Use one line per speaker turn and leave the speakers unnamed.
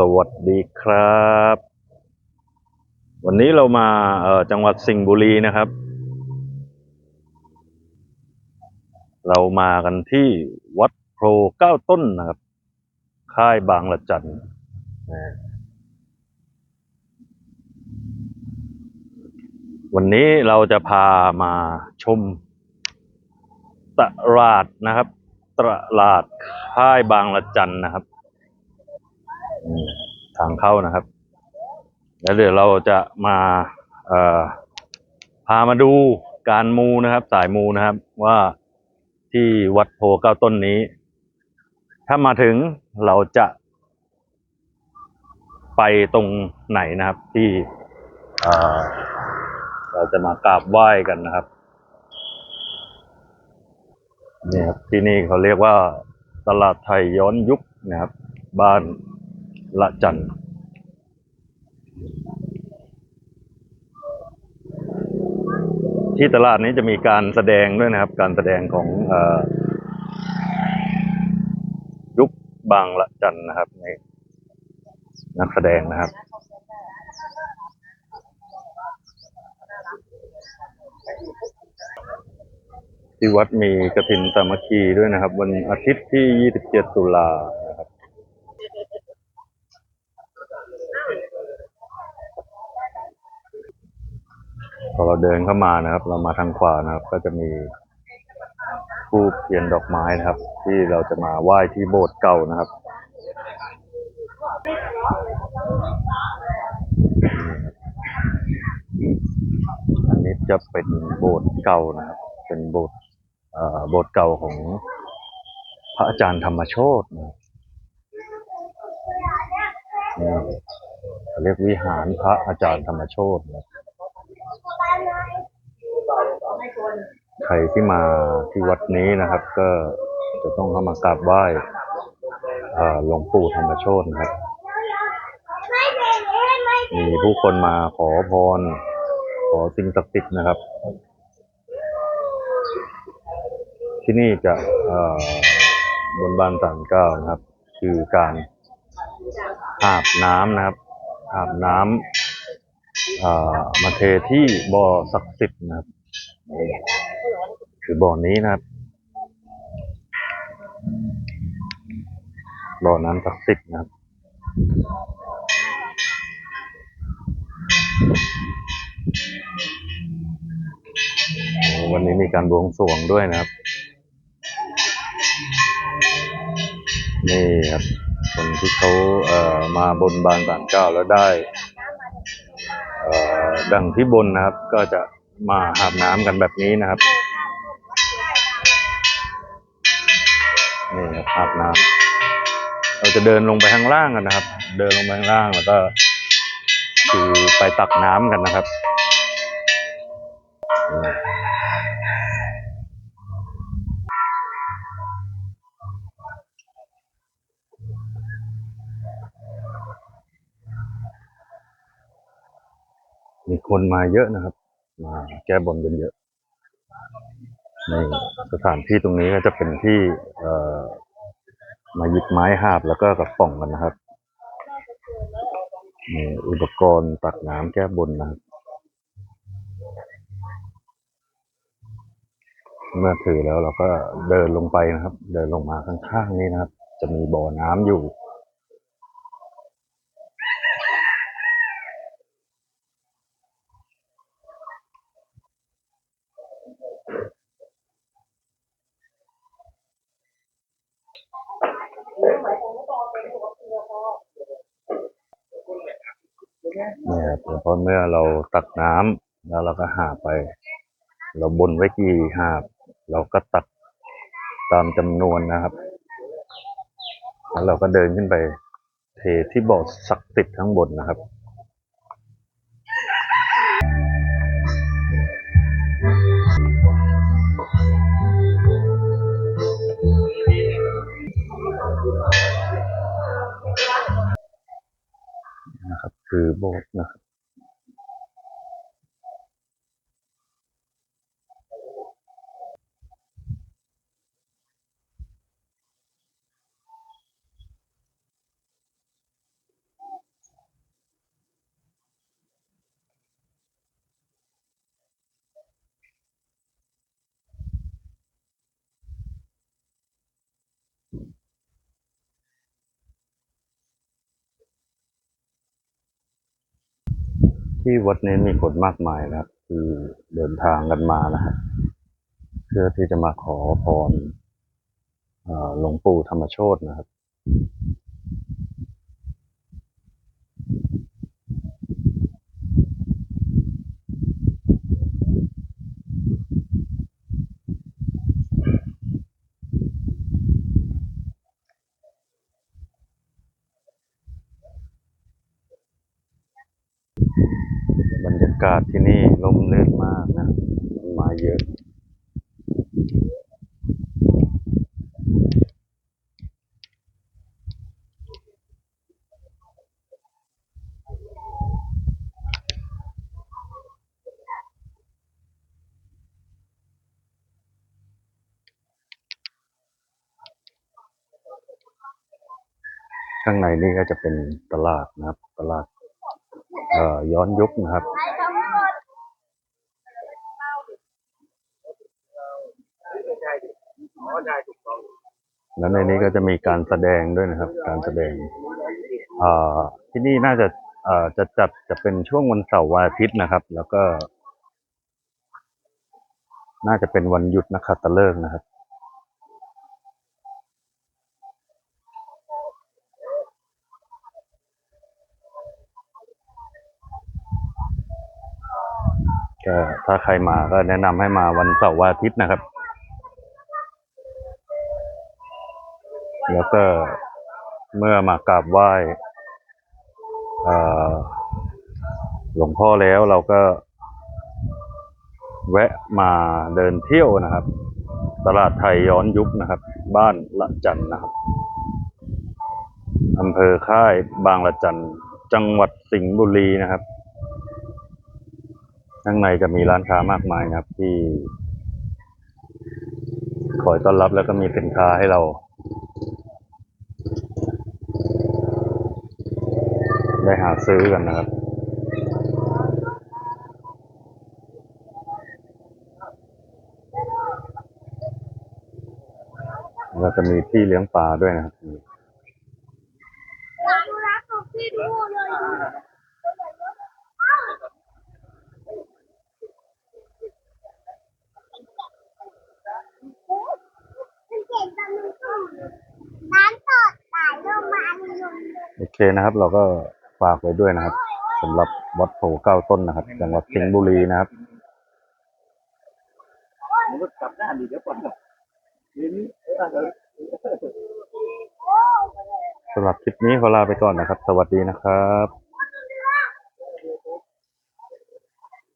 สวัสดีครับ วันนี้เรามาจังหวัดสิงห์บุรีนะครับ เรามากันที่วัดโพเก้าต้นนะครับ ค่ายบางละจันวันนี้เราจะพามาชมตลาดนะครับ ตลาดค่ายบางละจันนะครับางเข้านะครับ แล้วเดี๋ยวเราจะมาเอ่อพามาดูการมูนะครับ สายมูนะครับ ว่าที่วัดโพเก้าต้นนี้ ถ้ามาถึงเราจะ ไปตรงไหนนะครับ ที่เราจะมากราบไหว้กันนะครับเนี่ยครับที่นี่เขาเรียกว่าตลาดไทยย้อนยุคนะครับ บ้าน ละจันที่ตลาดนี้จะมีการแสดงด้วยนะครับ การแสดงของออยุคบางละจันนะครับในนักแสดงนะครับ ที่วัดมีกระถินสามัคคีด้วยนะครับ วันอาทิตย์ที่ 27 ตุลานะครับ พอเราเดินเข้ามานะครับ เรามาทางขวานะครับ ก็จะมีทูบเทียนดอกไม้นะครับ ที่เราจะมาไหว้ที่โบสถ์เก่านะครับอันนี้จะเป็นโบสถ์เก่านะครับ เป็นโบสถ์อ่อโบสถ์เก่าของพระอาจารย์ธรรมโชตนะเขาเรียกวิหารพระอาจารย์ธรรมโชตนะครับ ใครที่มาที่วัดนี้นะครับ ก็จะต้องเข้ามากราบไหว้หลวงปู่ธรรมโชตนะครับ มีผู้คนมาขอพร ขอสิ่งศักดิ์สิทธิ์นะครับ ที่นี่จะบนบานสารเก้านะครับ คือการอาบน้ำนะครับ อาบน้ำ มาเทที่บ่อศักดิ์สิทธิ์นะครับคือบ่อนี้นะครับบ่อน้ำศักดิ์สิทธิ์นะครับวันนี้มีการบวงสรวงด้วยนะครับ นี่ครับคนที่เขาเอ่อมาบนบานสารเก้าแล้วได้ ดังที่บนนะครับ ก็จะมาอาบน้ำกันแบบนี้นะครับนี่อาบน้ำเราจะเดินลงไปข้างล่างกันนะครับ เดินลงไปข้างล่างแล้วก็คือไปตักน้ำกันนะครับ มีคนมาเยอะนะครับ มาแก้บนกันเยอะในสถานที่ตรงนี้ก็จะเป็นที่เอ่อมาหยิบไม้หาบแล้วก็กระป๋องกันนะครับมีอุปกรณ์ตักน้ำแก้บนนะครับเมื่อถือแล้วเราก็เดินลงไปนะครับ เดินลงมาข้างๆนี้นะครับ จะมีบ่อน้ำอยู่ เนี่ยเพราะเมื่อเราตักน้ำแล้วเราก็หาไป เราบนไว้กี่หาบ เราก็ตักตามจำนวนนะครับ แล้วเราก็เดินขึ้นไป เทที่บ่อศักดิ์สิทธิ์ข้างบนนะครับ คือโบสถ์นะครับ ที่วัดนี้มีคนมากมายนะครับคือเดินทางกันมานะครับเพื่อที่จะมาขอพรหลวงปู่ธรรมโชตนะครับากาศที่นี่ลมเลื่นมากนะต้นไม้เยอะข้างในนี่ก็จะเป็นตลาดนะครับ ตลาดเอ่อย้อนยุคนะครับ แล้วในนี้ก็จะมีการแสดงด้วยนะครับ การแสดงอที่นี่น่าจะเอจะจัดจะเป็นช่วงวันเสาร์วันอาทิตย์นะครับ แล้วก็ น่าจะเป็นวันหยุดนักขัตฤกษ์นะครับก็ถ้าใครมาก็แนะนำให้มาวันเสาร์วันอาทิตย์นะครับ แล้วก็เมื่อมากราบไหว้หลวงพ่อแล้วเราก็ แวะมาเดินเที่ยวนะครับ ตลาดไทยย้อนยุคนะครับ บ้านละจันนะครับอำเภอค่ายบางละจันจังหวัดสิงห์บุรีนะครับ ข้างในจะมีร้านค้ามากมายนะครับที่คอยต้อนรับแล้วก็มีสินค้าให้เรา ได้หาซื้อกันนะครับเราจะมีที่เลี้ยงปลาด้วยนะครับ
รักของพี่ดูเลยมันเก่งจังเลยน้ำตดไหลลงมาในลม
โอเคนะครับ เราก็ ฝากไว้ด้วยนะครับสำหรับวัดโพเก้าต้นนะครับ จังหวัดสิงห์บุรีนะครับ
มันก็กลับด้าดีเดี๋ยวก่อน
สำหรับคลิปนี้ขอลาไปก่อนนะครับ สวัสดีนะครับ